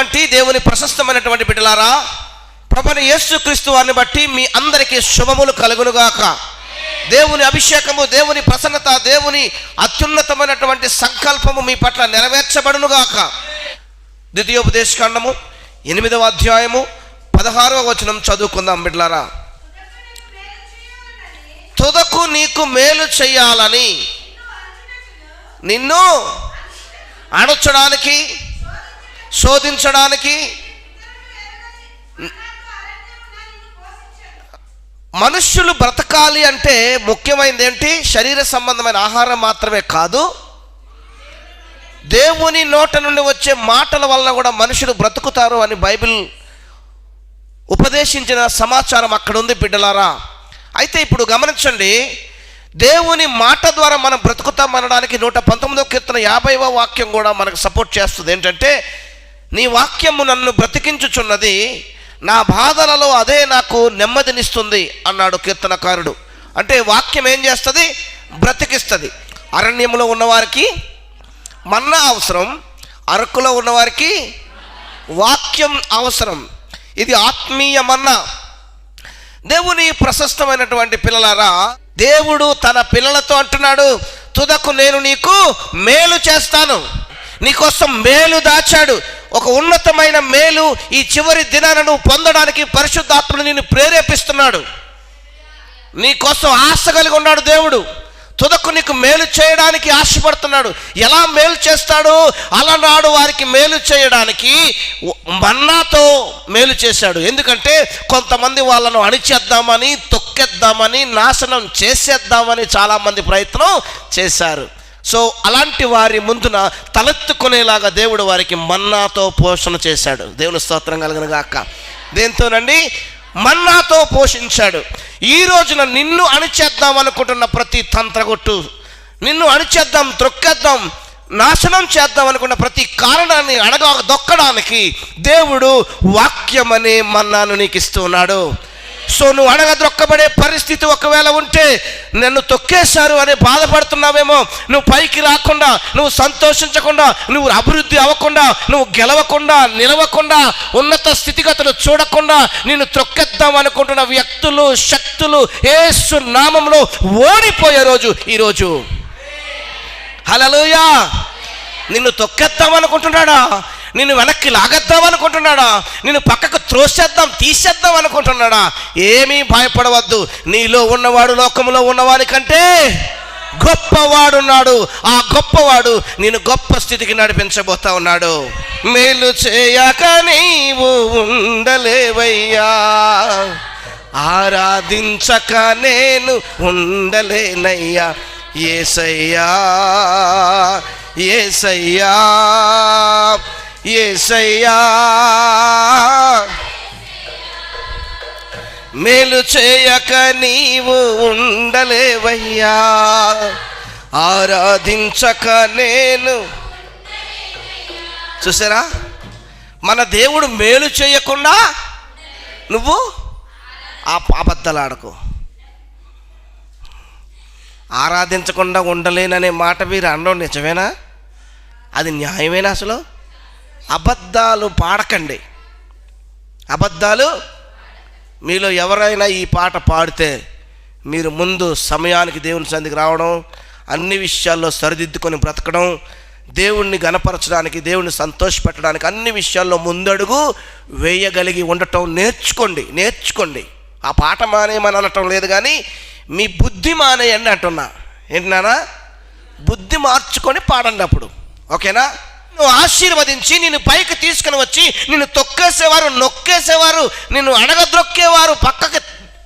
వింటున్నటువంటి దేవుని ప్రశస్తమైనటువంటి బిడ్డలారా ప్రభుని యేసుక్రీస్తు వారిని బట్టి మీ అందరికీ శుభములు కలుగునుగాక. దేవుని అభిషేకము దేవుని ప్రసన్నత దేవుని అత్యున్నతమైనటువంటి సంకల్పము మీ పట్ల నెరవేర్చబడునుగాక. ద్వితీయోపదేశకాండము ఎనిమిదవ అధ్యాయము పదహారవ వచనం చదువుకుందాం బిడ్లారా తుదకు నీకు మేలు చేయాలని నిన్ను అణచడానికి శోధించడానికి మనుష్యులు బ్రతకాలి అంటే ముఖ్యమైనది ఏంటి? శరీర సంబంధమైన ఆహారం మాత్రమే కాదు. దేవుని నోట నుండి వచ్చే మాటల వలన కూడా మనుషులు బ్రతుకుతారు అని బైబిల్ ఉపదేశించిన సమాచారం అక్కడ ఉంది బిడ్డలారా. అయితే ఇప్పుడు గమనించండి దేవుని మాట ద్వారా మనం బ్రతుకుతాం అనడానికి నూట పంతొమ్మిదవ కీర్తన యాభైవ వాక్యం కూడా మనకు సపోర్ట్ చేస్తుంది. ఏంటంటే నీ వాక్యము నన్ను బ్రతికించుచున్నది నా బాధలలో అదే నాకు నెమ్మదినిస్తుంది అన్నాడు కీర్తనకారుడు. అంటే వాక్యం ఏం చేస్తుంది? బ్రతికిస్తుంది. అరణ్యంలో ఉన్నవారికి మన్నా అవసరం అరకులో ఉన్నవారికి వాక్యం అవసరం. ఇది ఆత్మీయ మన్నా. దేవుని ప్రశస్తమైనటువంటి పిల్లలారా దేవుడు తన పిల్లలతో అంటున్నాడు తుదకు నేను నీకు మేలు చేస్తాను. నీకోసం మేలు దాచాడు. ఒక ఉన్నతమైన మేలు ఈ చివరి దినాలను పొందడానికి పరిశుద్ధాత్మను నిన్ను ప్రేరేపిస్తున్నాడు. నీకోసం ఆశ కలిగి ఉన్నాడు దేవుడు. తుదకు నీకు మేలు చేయడానికి ఆశపడుతున్నాడు. ఎలా మేలు చేస్తాడు అలనాడు వారికి మేలు చేయడానికి మన్నాతో మేలు చేశాడు. ఎందుకంటే కొంతమంది వాళ్ళను అణిచేద్దామని తొక్కేద్దామని నాశనం చేసేద్దామని చాలామంది ప్రయత్నం చేశారు. సో అలాంటి వారి ముందున తలెత్తుకునేలాగా దేవుడు వారికి మన్నాతో పోషణ చేశాడు. దేవుని స్తోత్రం కలిగిన గాక. దేంతోనండి? మన్నాతో పోషించాడు. ఈ రోజున నిన్ను అణిచేద్దాం అనుకుంటున్న ప్రతి తంత్రగొట్టు నిన్ను అణిచేద్దాం త్రొక్కేద్దాం నాశనం చేద్దాం అనుకున్న ప్రతి కారణాన్ని అడగ దొక్కడానికి దేవుడు వాక్యమనే మన్నాను నీకు ఇస్తున్నాడు సో నువ్వు అడగద్రొక్కబడే పరిస్థితి ఒకవేళ ఉంటే నన్ను తొక్కేశారు అని బాధపడుతున్నావేమో నువ్వు పైకి రాకుండా నువ్వు సంతోషించకుండా నువ్వు అభివృద్ధి అవ్వకుండా నువ్వు గెలవకుండా నిలవకుండా ఉన్నత స్థితిగతులు చూడకుండా నిన్ను త్రొక్కేద్దాం అనుకుంటున్న వ్యక్తులు శక్తులు ఏసు నామంలో ఓడిపోయే రోజు ఈరోజు హలలుయా నిన్ను తొక్కేద్దాం అనుకుంటున్నాడా? నిన్ను వెనక్కి లాగద్దాం అనుకుంటున్నాడా? నిన్ను పక్కకు త్రోసేద్దాం తీసేద్దాం అనుకుంటున్నాడా? ఏమీ భయపడవద్దు. నీలో ఉన్నవాడు లోకంలో ఉన్నవాడి కంటే గొప్పవాడున్నాడు. ఆ గొప్పవాడు నేను గొప్ప స్థితికి నడిపించబోతా ఉన్నాడు. మేలు చేయక నీవు ఉండలేవయ్యా. ఆరాధించక నేను ఉండలేనయ్యా. ఏసయ్యా ఏసయ్యా. ఏసయ్యా. మేలు చేయక నీవు ఉండలేవయ్యా. ఆరాధించక నేను. చూసారా? మన దేవుడు మేలు చేయకుండా నువ్వు ఆ అబద్ధాలు ఆరాధించకుండా ఉండలేననే మాట మీరు అనడం నిజమేనా? అది న్యాయమేనా అసలు? అబద్ధాలు పాడకండి. అబద్ధాలు? మీలో ఎవరైనా ఈ పాట పాడితే మీరు ముందు సమయానికి దేవుని సందికి రావడం అన్ని విషయాల్లో సరిదిద్దుకొని బ్రతకడం దేవుణ్ణి గనపరచడానికి దేవుణ్ణి సంతోషపెట్టడానికి అన్ని విషయాల్లో ముందడుగు వేయగలిగి ఉండటం నేర్చుకోండి నేర్చుకోండి. ఆ పాట మానేయమని అనటం లేదు కానీ మీ బుద్ధి మానేయండి అంటున్నా. ఏంటన్నా బుద్ధి మార్చుకొని పాడండి అప్పుడు. ఓకేనా? నువ్వు ఆశీర్వదించి నిన్ను పైకి తీసుకుని వచ్చి నిన్ను తొక్కేసేవారు నొక్కేసేవారు నిన్ను అడగద్రొక్కేవారు పక్కకి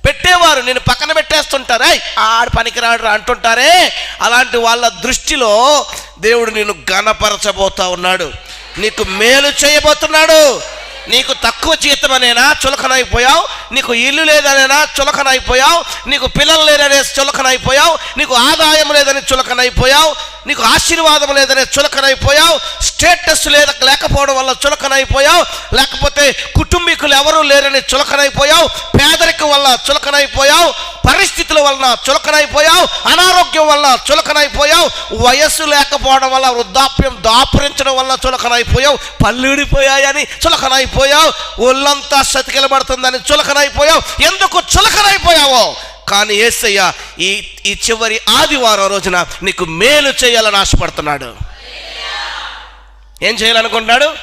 పెట్టేవారు నేను పక్కన పెట్టేస్తుంటారే. ఆడు పనికిరాడు అంటుంటారే. అలాంటి వాళ్ళ దృష్టిలో దేవుడు నిన్ను గణపరచబోతా ఉన్నాడు. నీకు మేలు చేయబోతున్నాడు. నీకు తక్కువ జీతం అనేనా చులకనైపోయావు? నీకు ఇల్లు లేదనేనా చులకనైపోయావు? నీకు పిల్లలు లేదనే చులకనైపోయావు? నీకు ఆదాయం లేదని చులకనైపోయావు? నీకు ఆశీర్వాదం లేదనే చులకనైపోయావు స్టేటస్ లేద లేకపోవడం వల్ల చులకనైపోయావు లేకపోతే కుటుంబీకులు ఎవరూ లేరని చులకనైపోయావు పేదరికం వల్ల చులకనైపోయావు పరిస్థితుల వలన చులకనైపోయావు అనారోగ్యం వల్ల చులకనైపోయావు వయస్సు లేకపోవడం వల్ల వృద్ధాప్యం దాపురించడం వల్ల చులకనైపోయావు పల్లుడిపోయాయని చులకనైపోయావు ఒళ్ళంతా సతికిలబడుతుందని చులకనైపోయావు. ఎందుకు చులకనైపోయావో? కానీ ఏసయ్య ఈ ఈ చివరి ఆదివారం రోజున నీకు మేలు చేయాలని ఆశపడుతున్నాడు. ఏం చేయాలనుకుంటున్నాడు?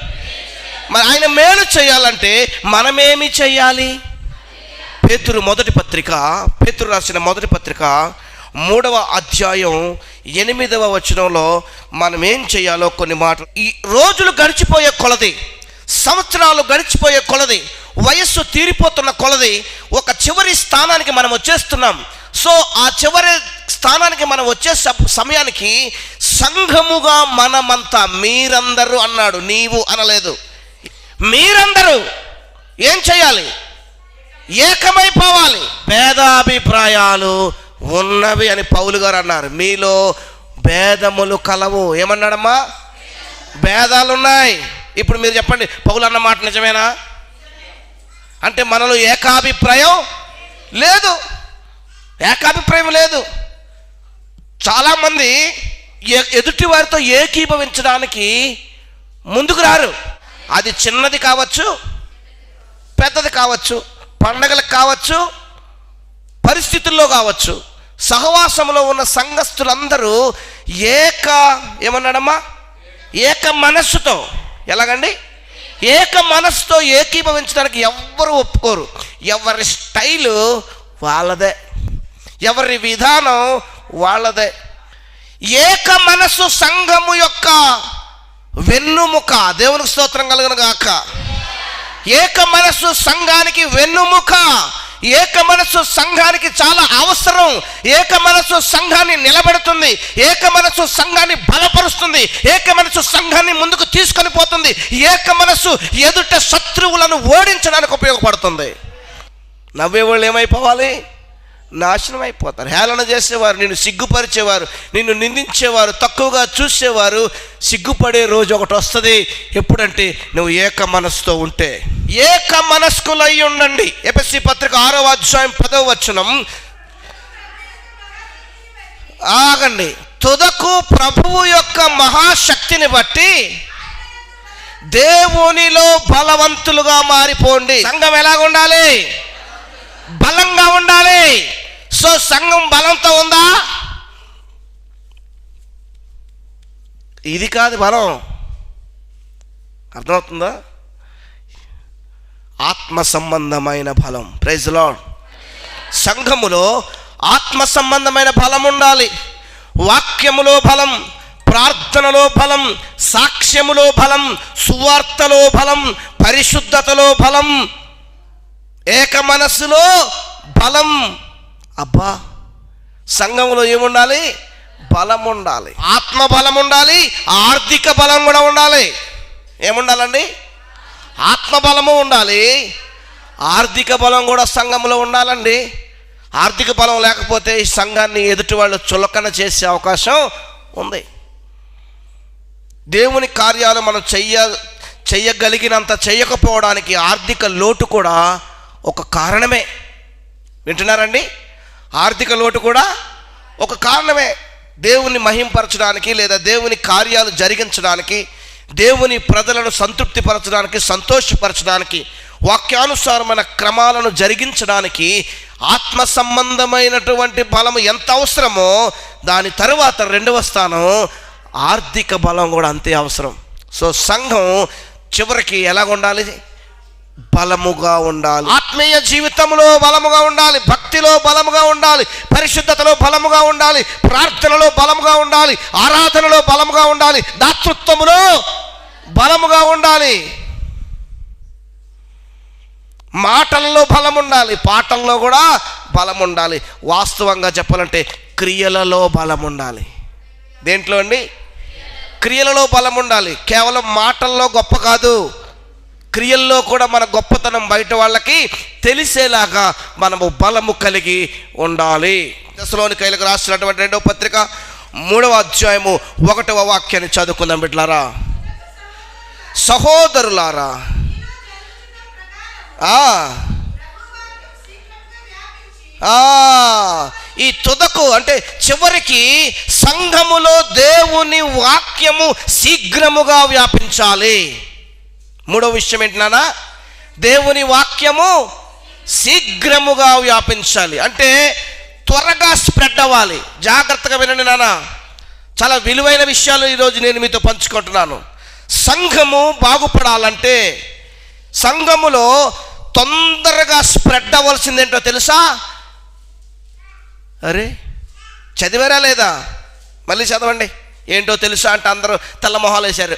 మరి ఆయన మేలు చేయాలంటే మనమేమి చేయాలి? పేతురు మొదటి పత్రిక పేతురు రాసిన మొదటి పత్రిక మూడవ అధ్యాయం ఎనిమిదవ వచనంలో మనం ఏం చేయాలో కొన్ని మాటలు. ఈ రోజులు గడిచిపోయే కొలది. సంవత్సరాలు గడిచిపోయే కొలది వయస్సు తీరిపోతున్న కొలది ఒక చివరి స్థానానికి మనం వచ్చేస్తున్నాం. సో ఆ చివరి స్థానానికి మనం వచ్చే సమయానికి సంఘముగా మనమంతా మీరందరూ అన్నాడు. నీవు అనలేదు. మీరందరూ ఏం చేయాలి? ఏకమైపోవాలి. భేదాభిప్రాయాలు ఉన్నవి అని పౌలు గారు అన్నారు. మీలో భేదములు కలవు. ఏమన్నాడమ్మా? భేదాలు ఉన్నాయి ఇప్పుడు మీరు చెప్పండి పౌలు అన్న మాట నిజమేనా? అంటే మనలో ఏకాభిప్రాయం లేదు. ఏకాభిప్రాయం లేదు. చాలామంది ఎదుటి వారితో ఏకీభవించడానికి ముందుకు రారు. అది చిన్నది కావచ్చు పెద్దది కావచ్చు పండగలకు కావచ్చు పరిస్థితుల్లో కావచ్చు. సహవాసంలో ఉన్న సంఘస్థులందరూ ఏక ఏమన్నాడమ్మా? ఏక మనస్సుతో ఎలాగండి? ఏక మనస్సుతో ఏకీభవించడానికి ఎవ్వరు ఒప్పుకోరు. ఎవరి స్టైలు వాళ్ళదే. ఎవరి విధానం వాళ్ళదే. ఏక మనస్సు సంఘము యొక్క వెన్నుముక. దేవునికి స్తోత్రం కలుగును గాక. ఏక మనస్సు సంఘానికి వెన్నుముక. ఏక మనస్సు సంఘానికి చాలా అవసరం. ఏక మనస్సు సంఘాన్ని నిలబెడుతుంది. ఏక మనస్సు సంఘాన్ని బలపరుస్తుంది. ఏక మనస్సు సంఘాన్ని ముందుకు తీసుకొని పోతుంది. ఏక మనస్సు ఎదుట శత్రువులను ఓడించడానికి ఉపయోగపడుతుంది. నవ్వేవాళ్ళు ఏమైపోవాలి? నాశనం అయిపోతారు హేళన చేసేవారు నిన్ను సిగ్గుపరిచేవారు నిన్ను నిందించేవారు తక్కువగా చూసేవారు సిగ్గుపడే రోజు ఒకటి వస్తుంది. ఎప్పుడంటే నువ్వు ఏక మనస్సుతో ఉంటే. ఏక మనస్కులై ఉండండి. ఎపిసి పత్రిక ఆరో అధ్యాయం పదవ వచనం. ఆగండి. తుదకు ప్రభువు యొక్క మహాశక్తిని బట్టి దేవునిలో బలవంతులుగా మారిపోండి. సంఘం ఎలాగ ఉండాలి బలంగా ఉండాలి. సో సంఘం బలంతో ఉందా? ఇది కాదు బలం. అర్థమవుతుందా? ఆత్మ సంబంధమైన బలం ప్రైజ్లో సంఘములో ఆత్మ సంబంధమైన బలం ఉండాలి. వాక్యములో బలం ప్రార్థనలో బలం సాక్ష్యములో బలం సువార్తలో బలం పరిశుద్ధతలో బలం. ఏక మనస్సులో బలం అబ్బా సంఘంలో ఏముండాలి? బలం ఉండాలి ఆత్మ బలం ఉండాలి ఆర్థిక బలం కూడా ఉండాలి. ఏముండాలండి? ఆత్మ బలము ఉండాలి. ఆర్థిక బలం కూడా సంఘంలో ఉండాలండి. ఆర్థిక బలం లేకపోతే ఈ సంఘాన్ని ఎదుటి వాళ్ళు చులకన చేసే అవకాశం ఉంది. దేవుని కార్యాలు మనం చెయ్య చెయ్యగలిగినంత చేయకపోవడానికి ఆర్థిక లోటు కూడా ఒక కారణమే. వింటున్నారండి? ఆర్థిక లోటు కూడా ఒక కారణమే. దేవుని మహింపరచడానికి లేదా దేవుని కార్యాలు జరిగించడానికి దేవుని ప్రజలను సంతృప్తిపరచడానికి సంతోషపరచడానికి వాక్యానుసారమైన క్రమాలను జరిగించడానికి ఆత్మ సంబంధమైనటువంటి బలం ఎంత అవసరమో దాని తరువాత రెండవ స్థానం ఆర్థిక బలం కూడా అంతే అవసరం. సో సంఘం చివరికి ఎలాగ ఉండాలి? బలముగా ఉండాలి. ఆత్మీయ జీవితంలో బలముగా ఉండాలి. భక్తిలో బలముగా ఉండాలి. పరిశుద్ధతలో బలముగా ఉండాలి. ప్రార్థనలో బలముగా ఉండాలి. ఆరాధనలో బలముగా ఉండాలి. దాతృత్వములో బలముగా ఉండాలి. మాటల్లో బలం ఉండాలి. పాటల్లో కూడా బలం ఉండాలి. వాస్తవంగా చెప్పాలంటే క్రియలలో బలం ఉండాలి. దేంట్లో అండి? క్రియలలో బలం ఉండాలి. కేవలం మాటల్లో గొప్ప కాదు. క్రియల్లో కూడా మన గొప్పతనం బయట వాళ్ళకి తెలిసేలాగా మనము బలము కలిగి ఉండాలి. దశలోని కైలకు రాసినటువంటి రెండవ పత్రిక మూడవ అధ్యాయము ఒకటవ వాక్యాన్ని చదువుకుందాం బిడ్లారా సహోదరులారా ఆ, ఈ తుదకు అంటే చివరికి సంఘములో దేవుని వాక్యము శీఘ్రముగా వ్యాపించాలి. మూడో విషయం ఏంటన్నా దేవుని వాక్యము శీఘ్రముగా వ్యాపించాలి. అంటే త్వరగా స్ప్రెడ్ అవ్వాలి. జాగ్రత్తగా వినండి నాన్న. చాలా విలువైన విషయాలు ఈరోజు నేను మీతో పంచుకుంటున్నాను. సంఘము బాగుపడాలంటే సంఘములో తొందరగా స్ప్రెడ్ అవ్వాల్సిందేంటో తెలుసా? అరే చదివారా లేదా? మళ్ళీ చదవండి. ఏంటో తెలుసా అంటే అందరూ తెల్లమొహాలు వేశారు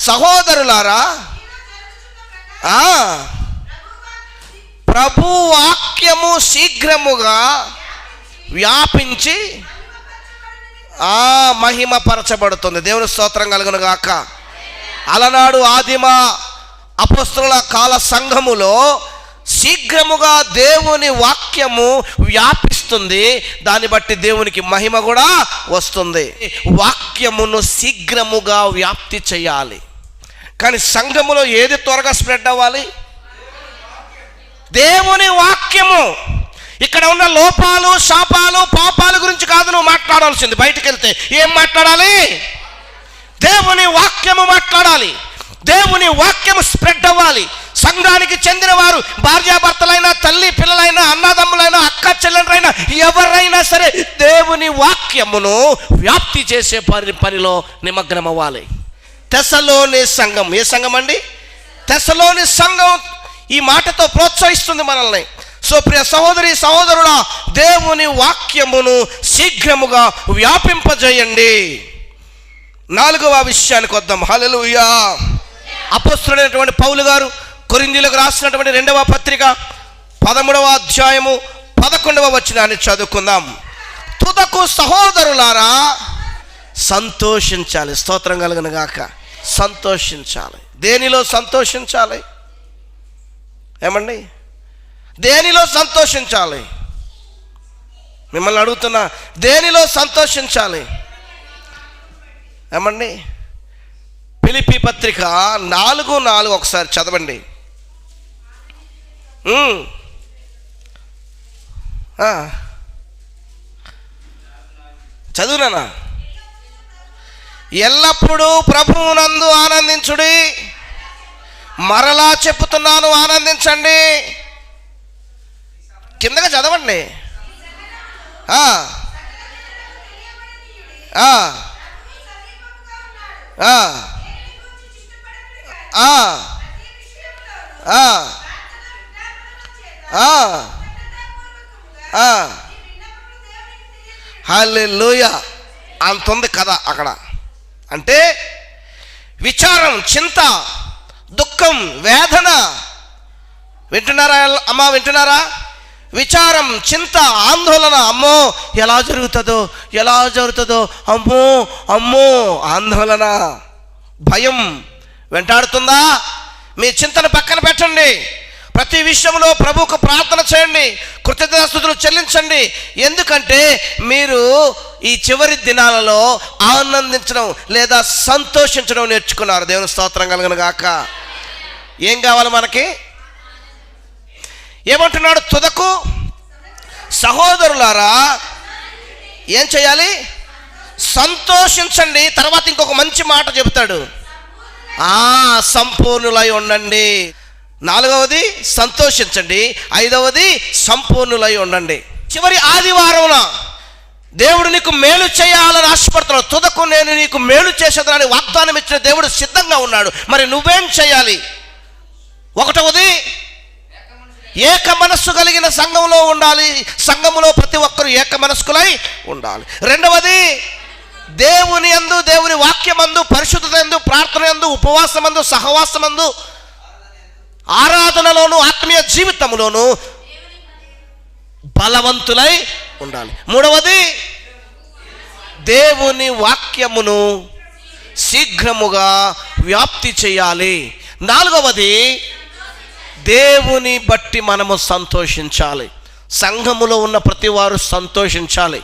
సహోదరులారా ప్రభు వాక్యము శీఘ్రముగా వ్యాపించి ఆ మహిమపరచబడుతుంది. దేవుని స్తోత్రం కలుగును గాక. అలనాడు ఆదిమ అపస్తుల కాల సంఘములో శీఘ్రముగా దేవుని వాక్యము వ్యాపిస్తుంది. దాన్ని బట్టి దేవునికి మహిమ కూడా వస్తుంది. వాక్యమును శీఘ్రముగా వ్యాప్తి చేయాలి. కానీ సంఘములో ఏది త్వరగా స్ప్రెడ్ అవ్వాలి? దేవుని వాక్యము. ఇక్కడ ఉన్న లోపాలు శాపాలు పాపాల గురించి కాదు నువ్వు మాట్లాడాల్సింది. బయటికి వెళ్తే ఏం మాట్లాడాలి? దేవుని వాక్యము మాట్లాడాలి. దేవుని వాక్యము స్ప్రెడ్ అవ్వాలి. సంఘానికి చెందిన వారు భార్యాభర్తలైనా తల్లి పిల్లలైనా అన్నదమ్ములైనా అక్క చెల్లెలైనా ఎవరైనా సరే దేవుని వాక్యమును వ్యాప్తి చేసే పని పనిలో నిమగ్నమవ్వాలి. తెసలోని సంఘం. ఏ సంఘం అండి? తెసలోని సంఘం ఈ మాటతో ప్రోత్సహిస్తుంది మనల్ని. సో ప్రియ సహోదరి సహోదరుడా దేవుని వాక్యమును శీఘ్రముగా వ్యాపింపజేయండి. నాలుగవ విషయానికి వద్దాం. హలలుయా అపస్తుడైనటువంటి పౌలు గారు కొరిందీలకు రాసినటువంటి రెండవ పత్రిక పదమూడవ అధ్యాయము పదకొండవ వచనాన్ని చదువుకుందాం. తుదకు సహోదరులారా సంతోషించాలి. స్తోత్రం కలుగును గాక. సంతోషించాలి. దేనిలో సంతోషించాలి? ఏమండి? దేనిలో సంతోషించాలి? మిమ్మల్ని అడుగుతున్నా దేనిలో సంతోషించాలి? ఏమండి? పిలిపి పత్రిక నాలుగు నాలుగు ఒకసారి చదవండి. చదువునా ఎల్లప్పుడూ ప్రభువునందు ఆనందించుడి. మరలా చెప్పుతున్నాను ఆనందించండి. కిందగా చదవండి. హలో లోయ అంతుంది కదా అంత ఉంది కథ అక్కడ. అంటే విచారం చింత దుఃఖం వేదన. వింటున్నారా అమ్మా వింటున్నారా? విచారం చింత ఆందోళన. అమ్మో ఎలా జరుగుతుందో ఎలా జరుగుతుందో? అమ్మో అమ్మో ఆందోళన. భయం. వెంటాడుతుందా? మీ చింతను పక్కన పెట్టండి. ప్రతి విషయంలో ప్రభుకు ప్రార్థన చేయండి కృతజ్ఞతాస్తుతులు చెల్లించండి. ఎందుకంటే మీరు ఈ చివరి దినాలలో ఆనందించడం లేదా సంతోషించడం నేర్చుకున్నారు. దేవుని స్తోత్రం కలగను గాక. ఏం కావాలి మనకి? ఏమంటున్నాడు? తుదకు సహోదరులారా ఏం చేయాలి? సంతోషించండి. తర్వాత ఇంకొక మంచి మాట చెబుతాడు. ఆ సంపూర్ణులై ఉండండి. నాలుగవది సంతోషించండి. ఐదవది సంపూర్ణులై ఉండండి. చివరి ఆదివారమున దేవుడు నీకు మేలు చేయాలని ఆశపడుతున్నావు తుదకు నేను నీకు మేలు చేసేదని వాగ్దానం ఇచ్చిన దేవుడు సిద్ధంగా ఉన్నాడు. మరి నువ్వేం చేయాలి? ఒకటవది ఏక మనస్సు కలిగిన సంఘంలో ఉండాలి. సంఘములో ప్రతి ఒక్కరు ఏక మనస్కులై ఉండాలి. రెండవది దేవుని యందు దేవుని వాక్యమందు పరిశుద్ధత ఎందు ప్రార్థన యందు ఉపవాసమందు సహవాసమందు ఆరాధనలోను ఆత్మీయ జీవితంలోను బలవంతులై ఉండాలి. మూడవది దేవుని వాక్యమును శీఘ్రముగా వ్యాప్తి చేయాలి. నాలుగవది దేవుని బట్టి మనము సంతోషించాలి. సంఘములో ఉన్న ప్రతి వారు సంతోషించాలి.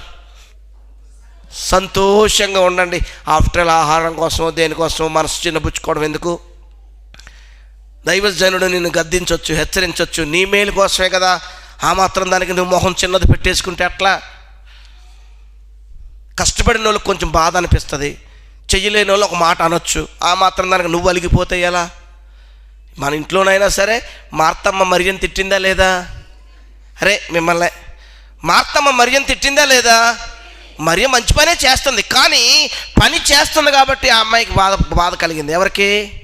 సంతోషంగా ఉండండి. ఆఫ్టర్ ఆహారం కోసమో దేనికోసమో మనసు చిన్నపుచ్చుకోవడం ఎందుకు? దైవజనుడు నిన్ను గద్దించవచ్చు హెచ్చరించవచ్చు నీ మేలు కోసమే కదా ఆ మాత్రం దానికి నువ్వు మొహం చిన్నది పెట్టేసుకుంటే అట్లా కష్టపడిన వాళ్ళకి కొంచెం బాధ అనిపిస్తుంది. చెయ్యలేని వాళ్ళు ఒక మాట అనొచ్చు. ఆ మాత్రం దానికి నువ్వు అలిగిపోతే ఎలా? మన ఇంట్లోనైనా సరే మార్తమ్మ మరియని తిట్టిందా లేదా? అరే మిమ్మల్ని మార్తమ్మ మరియని తిట్టిందా లేదా? మరియ మంచి పనే చేస్తుంది కానీ పని చేస్తుంది కాబట్టి ఆ అమ్మాయికి బాధ బాధ కలిగింది. ఎవరికి?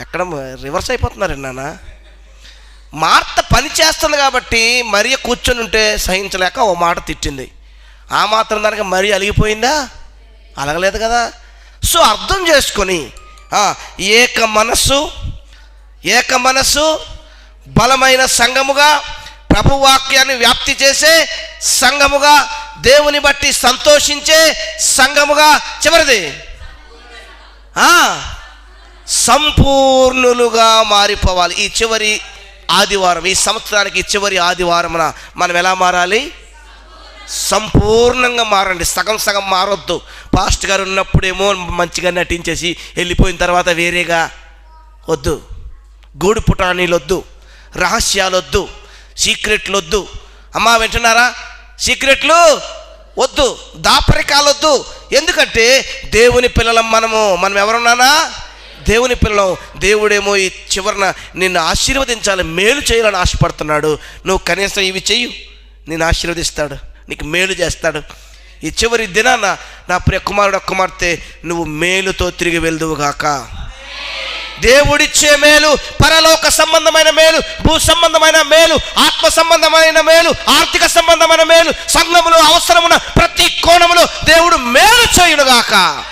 ఎక్కడ రివర్స్ అయిపోతున్నారు నాన్న. మార్త పని చేస్తుంది కాబట్టి మరియ కూర్చొని ఉంటే సహించలేక ఓ మాట తిట్టింది. ఆ మాత్రం దానికి మరి అలిగిపోయిందా? అలగలేదు కదా. సో అర్థం చేసుకొని ఏక మనస్సు ఏక మనస్సు బలమైన సంఘముగా ప్రభువాక్యాన్ని వ్యాప్తి చేసే సంఘముగా దేవుని బట్టి సంతోషించే సంఘముగా చివరిది. సంపూర్ణులుగా మారిపోవాలి. ఈ చివరి ఆదివారం ఈ సంవత్సరానికి చివరి ఆదివారమున మనం ఎలా మారాలి? సంపూర్ణంగా మారండి. సగం సగం మారొద్దు. పాస్ట్ గారు ఉన్నప్పుడేమో మంచిగా నటించేసి వెళ్ళిపోయిన తర్వాత వేరేగా వద్దు. గూడు పుటాణీలు వద్దు రహస్యాలు వద్దు సీక్రెట్లు వద్దు అమ్మా వింటున్నారా? సీక్రెట్లు వద్దు. దాపరికాలొద్దు. ఎందుకంటే దేవుని పిల్లలం మనము. మనం ఎవరున్నానా దేవుని పిల్లలం దేవుడేమో ఈ చివరన నిన్ను ఆశీర్వదించాలి మేలు చేయాలని ఆశపడుతున్నాడు. నువ్వు కనీసం ఇవి చెయ్యు. నేను ఆశీర్వదిస్తాడు. నీకు మేలు చేస్తాడు. ఈ చివరి దినాన నా ప్రియ కుమారుడు కుమార్తె నువ్వు మేలుతో తిరిగి వెళ్దువుగాక దేవుడిచ్చే మేలు పరలోక సంబంధమైన మేలు భూ సంబంధమైన మేలు ఆత్మ సంబంధమైన మేలు ఆర్థిక సంబంధమైన మేలు సంఘములో అవసరమున ప్రతి కోణములో దేవుడు మేలు చేయునుగాక